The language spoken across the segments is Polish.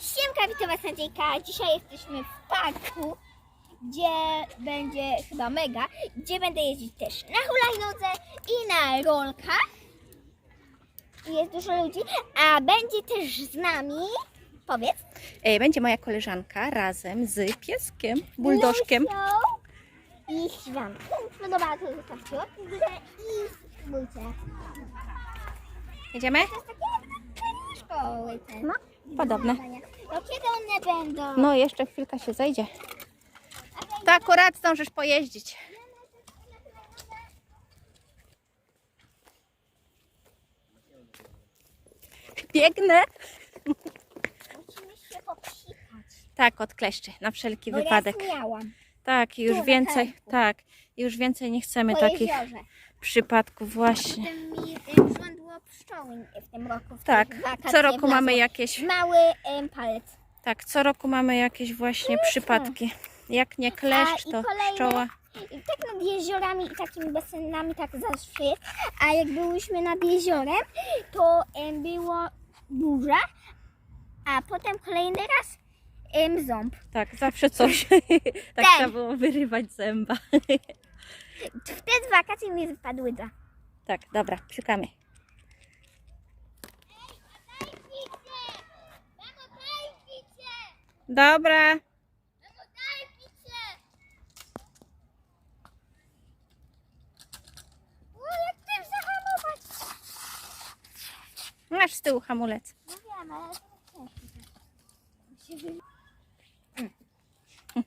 Siemka, witam was Nadziejka. Dzisiaj jesteśmy w parku, gdzie będzie chyba mega, gdzie będę jeździć też na hulajnodze i na rolkach. Jest dużo ludzi, a będzie też z nami, powiedz, E, Będzie moja koleżanka razem z pieskiem, buldożkiem. Lusią i Świątką. Podoba to zostawcie łapkę w górę i subskrybujcie. Jedziemy? To jest takie szkoły te. No, podobne. No kiedy one będą? No, jeszcze chwilka się zejdzie. To akurat zdążysz pojeździć. Biegnę. Musimy się popsikać. Tak, od kleszczy, na wszelki Bo wypadek. raz miałam. Tak, i już Tu, na więcej, karku. tak, już więcej nie chcemy Po takich jeziorze. Przypadków właśnie. Em, rządło pszczoły w tym roku. w Tak, co roku mamy jakieś, Mały em, palec. tak, co roku mamy jakieś właśnie przypadki. Jak nie kleszcz, A, to kolejne- pszczoła. I tak nad jeziorami i takimi basenami tak zawsze jest. A jak byłyśmy nad jeziorem, to em, było burza, a potem kolejny raz em, ząb. Tak, zawsze coś. tak Ten. trzeba było wyrywać zęba. W te z wakacji mi wypadły dwa. tak, dobra, psiukamy. Dobra. Masz z tyłu hamulec. No wiem, ale to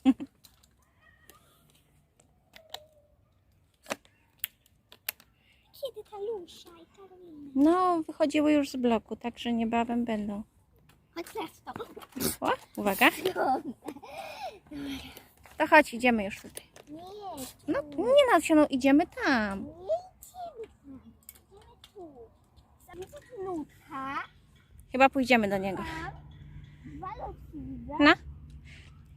też. I? No, wychodziły już z bloku, także niebawem będą. Chodź teraz to. O, uwaga. To chodź, idziemy już tutaj. Nie, No, nie na się, no idziemy tam. nie idziemy tam. Idziemy tu. Tam jest nutka. Chyba pójdziemy do niego. Tam. Dwa lotki widzę. No.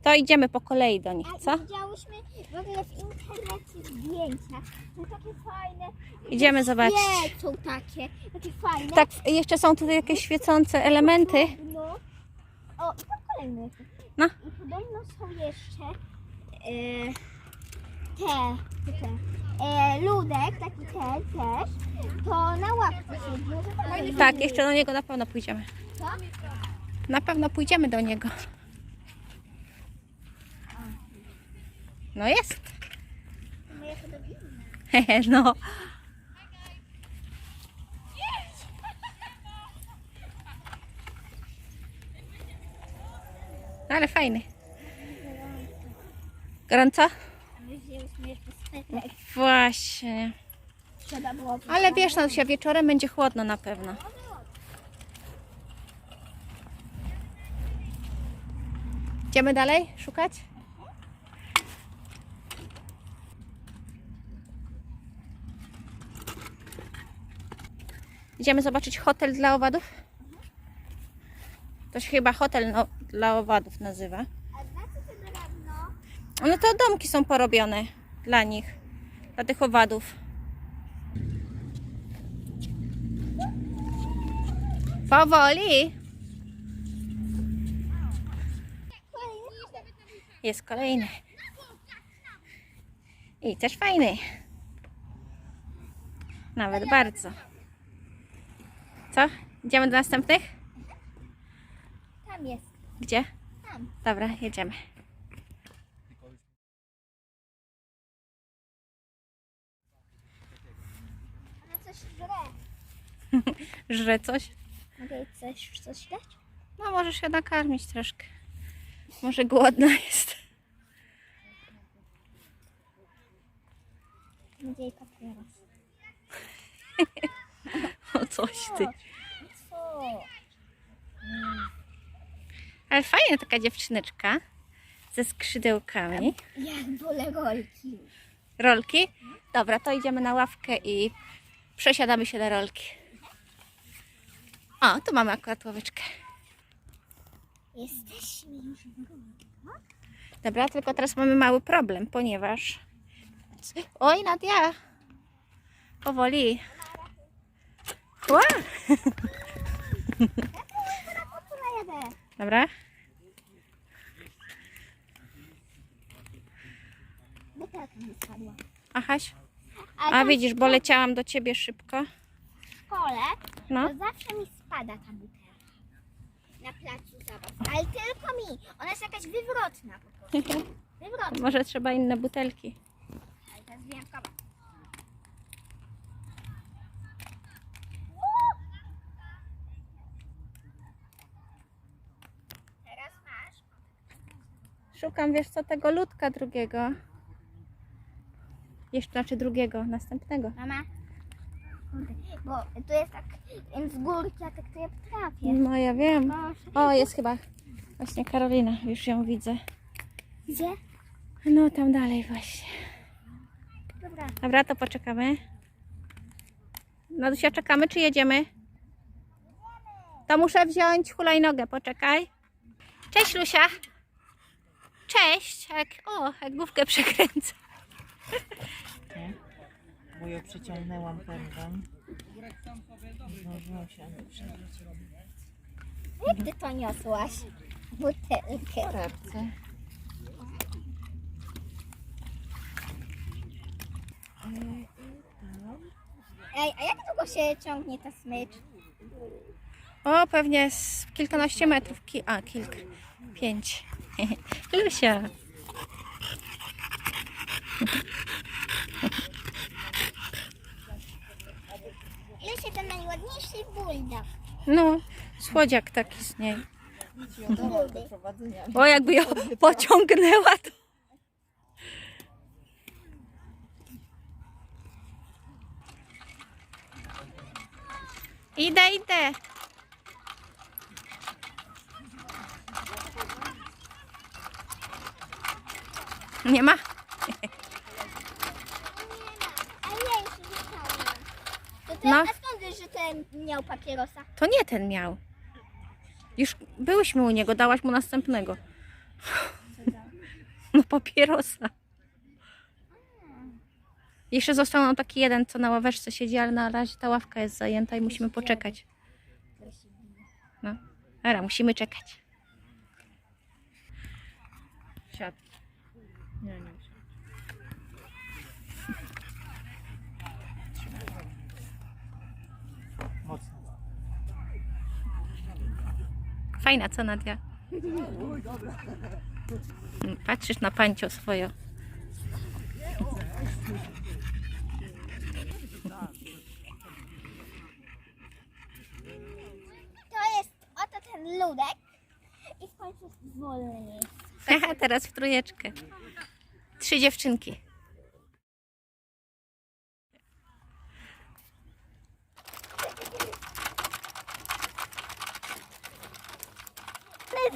To idziemy po kolei do nich, A co? widziałyśmy w ogóle w internecie zdjęcia. No takie fajne. Idziemy zobaczyć. Świecą takie. Takie fajne. Tak, jeszcze są tutaj jakieś świecące elementy. No. O, i tam kolejny jest. No. I podobno są jeszcze e, te, te, e, ludek, taki ten też, to na łapce siedzi. Może tam będzie Tak, jeszcze do niego na pewno pójdziemy. Co? Na pewno pójdziemy do niego. No jest. Podobizny. Hehe, no. Ale fajny. Gorąco? Właśnie. Ale wiesz, no się wieczorem będzie chłodno na pewno. Idziemy dalej szukać? Idziemy zobaczyć hotel dla owadów? To się chyba hotel no, dla owadów nazywa. No to domki są porobione dla nich, dla tych owadów. Powoli. Jest kolejny. I też fajny. Nawet bardzo. Co? Idziemy do następnych? Tam jest. Gdzie? Tam. Dobra, jedziemy. Ona coś żre. Żre coś? Mogę jej coś, coś dać? No możesz się nakarmić troszkę. Może głodna jest. Nadziejka teraz. O coś ty. Co? Ale fajna taka dziewczyneczka ze skrzydełkami. Jak wolę rolki. Rolki? Dobra, to idziemy na ławkę i przesiadamy się do rolki. O, tu mamy akurat ławeczkę. Jesteśmy już w. Dobra, tylko teraz mamy mały problem, ponieważ... Oj, Nadia! Powoli. Ła! Dobra? Butelka mi spadła. Ahaś. Ale A widzisz, bo leciałam do ciebie szybko. w szkole No. to zawsze mi spada ta butelka. Na placu zabaw. Ale tylko mi. Ona jest jakaś wywrotna po prostu. Wywrotna. Może trzeba inne butelki. Ale to jest wyjątkowa. Teraz masz. Szukam, wiesz co, tego ludka drugiego. Jeszcze, znaczy drugiego, następnego. Mama. Bo tu jest tak z górki, a tak to ja potrafię. No ja wiem. O, jest chyba właśnie Karolina, już ją widzę. Gdzie? No tam dalej właśnie. Dobra. Dobra, to poczekamy. No Dusia, czekamy, czy jedziemy? To muszę wziąć hulajnogę, poczekaj. Cześć Lusia. Cześć. Jak, o, jak główkę przekręcę. Bo ją przyciągnęłam pędem. Zdążyłam się nie. Jak ty to niosłaś? Butelkę. torebce. Ej, a jak długo się ciągnie ta smycz? O, pewnie z kilkanaście metrów. Ki a, kilka. Pięć. Lusia. Się ten najładniejszy bulldog? No, słodziak taki z niej. O, jakby ją pociągnęła to. Idę, idę. Nie ma? Ty, No. A skąd wiesz, że ten miał papierosa? To nie ten miał. Już byłyśmy u niego, dałaś mu następnego. No papierosa. Jeszcze został nam taki jeden, co na ławeczce siedzi, ale na razie ta ławka jest zajęta i musimy poczekać. No, dobra, musimy czekać. Siad. Nie, nie. siad. Mocno. Fajna, co Nadia? Patrzysz na pańcio swoje. To jest oto ten ludek. I w końcu wolny. Haha, teraz w trójeczkę. Trzy dziewczynki.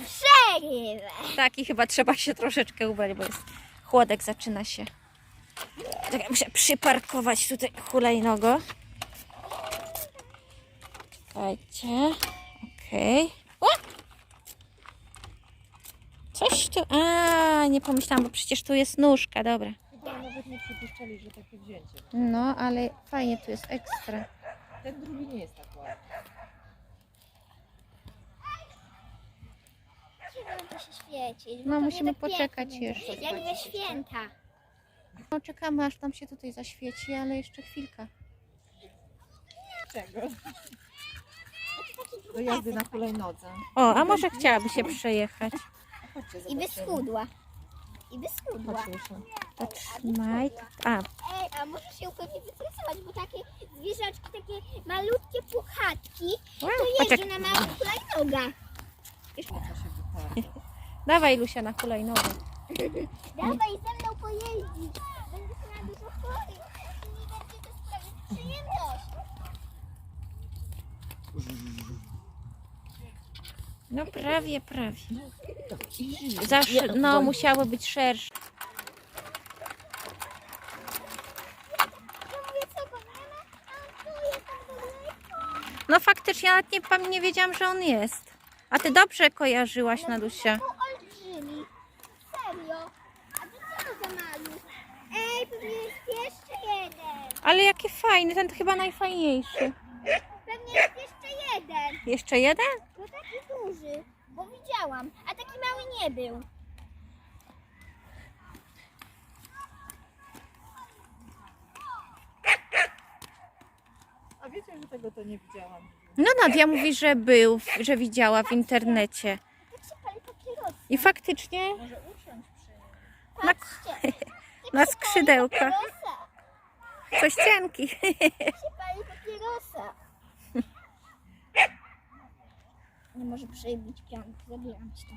Przeryw. Tak, i chyba trzeba się troszeczkę ubrać, bo jest chłodek, zaczyna się. Czekaj, muszę przyparkować tutaj hulajnogo. Czekajcie. Okej. O! Coś tu... A, nie pomyślałam, bo przecież tu jest nóżka, dobra. Chyba nawet nie przypuszczali, że takie wzięcie. No, ale fajnie, tu jest ekstra. Ten drugi nie jest tak ładny. Się świecić? No, to musimy nie tak poczekać pięknie jeszcze. będzie. Jak we święta. No, czekamy, aż tam się tutaj zaświeci, ale jeszcze chwilka. Czego? Do jazdy na hulajnodze. O, a może chciałaby się przejechać? Chodźcie, I by zobaczymy. schudła. I by schudła. Chodź, trzymaj. A, Ej, a możesz się pewnie wytresować, bo takie zwierzaczki, takie malutkie puchatki, to jeździ poczekaj. na małych hulajnogach. Co się? Dawaj Lusia na hulajnogę. Dawaj ze mną pojeździć. Się na dużo chory. I nie będzie to sprawiać przyjemność. No prawie, prawie. Zawsze, no musiało być szersze. Ja. No faktycznie, nawet nie, nie wiedziałam, że on jest. A ty dobrze kojarzyłaś, Nadusia. To olbrzymi. Serio. A to co to za maluch? Ej, pewnie jest jeszcze jeden. Ale jakie fajny, ten to chyba najfajniejszy. Pewnie jest jeszcze jeden. Jeszcze jeden? To taki duży. Bo widziałam widziałam, a taki mały nie był. A wiecie, że tego to nie widziałam. No Nadia mówi, że był, że widziała w internecie. I faktycznie Może usiąść przy na, na skrzydełka. Coś cienki. Nie może przebić pianki, zabieram ci to.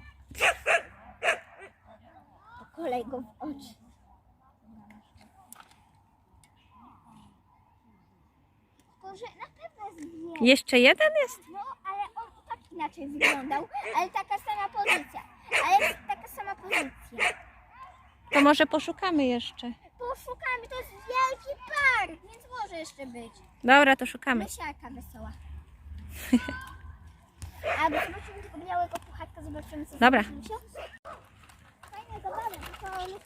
Po kolei go w oczy. Tylko, na jest. Jeszcze jeden jest? No, ale on tak inaczej wyglądał, ale taka sama pozycja. Ale jest taka sama pozycja. To może poszukamy jeszcze. Poszukamy, to jest wielki park, więc może jeszcze być. Dobra, to szukamy. Mysiarka wesoła. A zobaczymy tego białego puchatka, zobaczymy co Dobra. zrobi Mysio. Fajne zabawy, tylko nie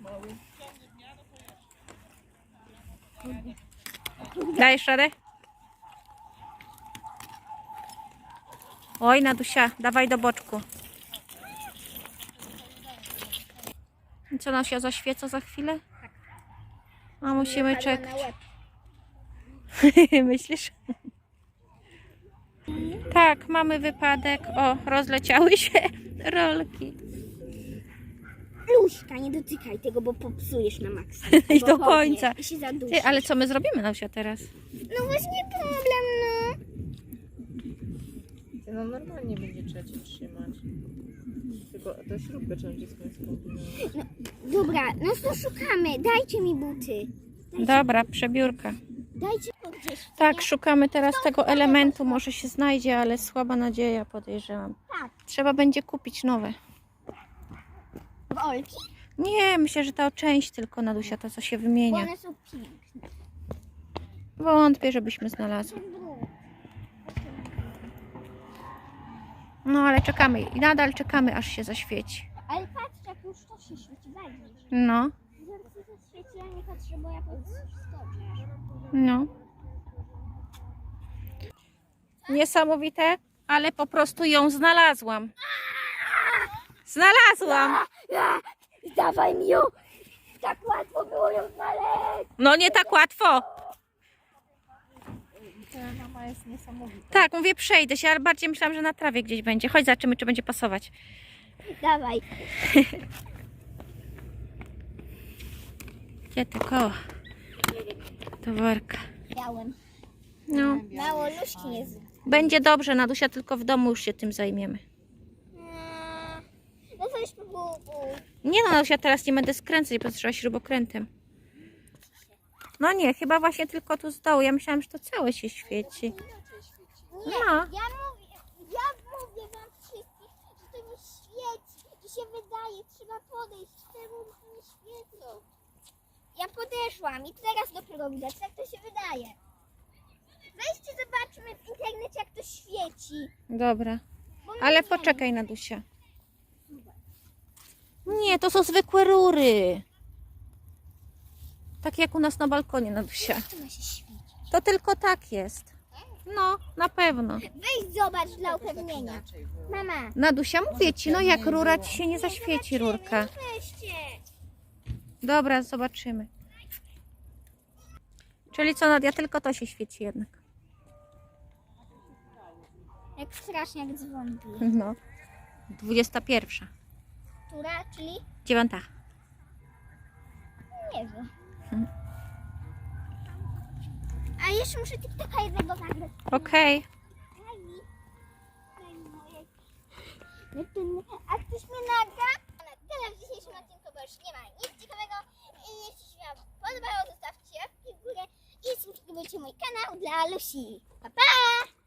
Mały. Dajesz radę? Oj, Nadusia, dawaj do boczku. I Co nam się zaświeca za chwilę? A musimy czekać. Myślisz? Tak, mamy wypadek. O, rozleciały się rolki. Luśka, nie dotykaj tego, bo popsujesz na maksa. I do końca. I się zadusisz. Ty, ale co my zrobimy, Nausia, teraz? No właśnie problem, no. Ty, No normalnie będzie trzeba cię trzymać. Tylko to śrubkę trzeba dziecko skombinować. Dobra, no to szukamy. Dajcie mi buty. Dobra, przebiórka. Dajcie go gdzieś. Tak, szukamy teraz tego elementu. Może się znajdzie, ale słaba nadzieja, podejrzewam. Tak. Trzeba będzie kupić nowe. Olki? Nie, myślę, że ta część tylko Nadusia, ta co się Bo wymienia. one są piękne. Wątpię, żebyśmy znalazły. No ale czekamy i nadal czekamy, aż się zaświeci. Ale patrz, jak już to się świeci, zajrzyj. No, Zaraz się zaświeci, nie patrzę, bo ja podskoczę. no. Niesamowite, ale po prostu ją znalazłam. Znalazłam! Dawaj mi ją! Tak łatwo było ją znaleźć! No nie tak łatwo. Mama jest niesamowita. Tak, mówię, przejdę się, ale bardziej myślałam, że na trawie gdzieś będzie. Chodź, zobaczymy, czy będzie pasować. Dawaj. Gdzie te koła? Towarka. Miałem. No, Mało luźki jest. będzie dobrze, Nadusia, tylko w domu już się tym zajmiemy. Mm, No to już było. Nie no, Nadusia, teraz nie będę skręcać, bo trzeba śrubokrętem. No nie, chyba właśnie tylko tu z dołu. Ja myślałam, że to całe się świeci. Nie, No. ja mówię, ja mówię wam wszystkich, że to nie świeci, że się wydaje, trzeba podejść, czemu nie świecą. Ja podeszłam i teraz dopiero widać, jak to się wydaje. Weźcie, zobaczmy w internecie, jak to świeci. Dobra, Bo ale nie poczekaj, Nadusia. Nie, to są zwykłe rury. Tak jak u nas na balkonie, Nadusia. To ma się świecić. To tylko tak jest. No, na pewno. Weź zobacz dla upewnienia. Mama. Nadusia, mówię ci, no jak rura ci się nie zaświeci, rurka. Weźcie. Dobra, zobaczymy. Czyli co, Nadia, tylko to się świeci jednak. Jak strasznie jak dzwon bije. No. 21. Która, czyli? Dziewiąta. Nie wiem. Hmm. A jeszcze muszę TikToka jednego nagrać. Okej. Nie. A ktoś mnie nagra? Tyle w dzisiejszym odcinku, bo już nie ma nic ciekawego. I jeśli się Wam podobało, zostawcie łapki w górę i subskrybujcie mój kanał dla Lusi. Pa, pa!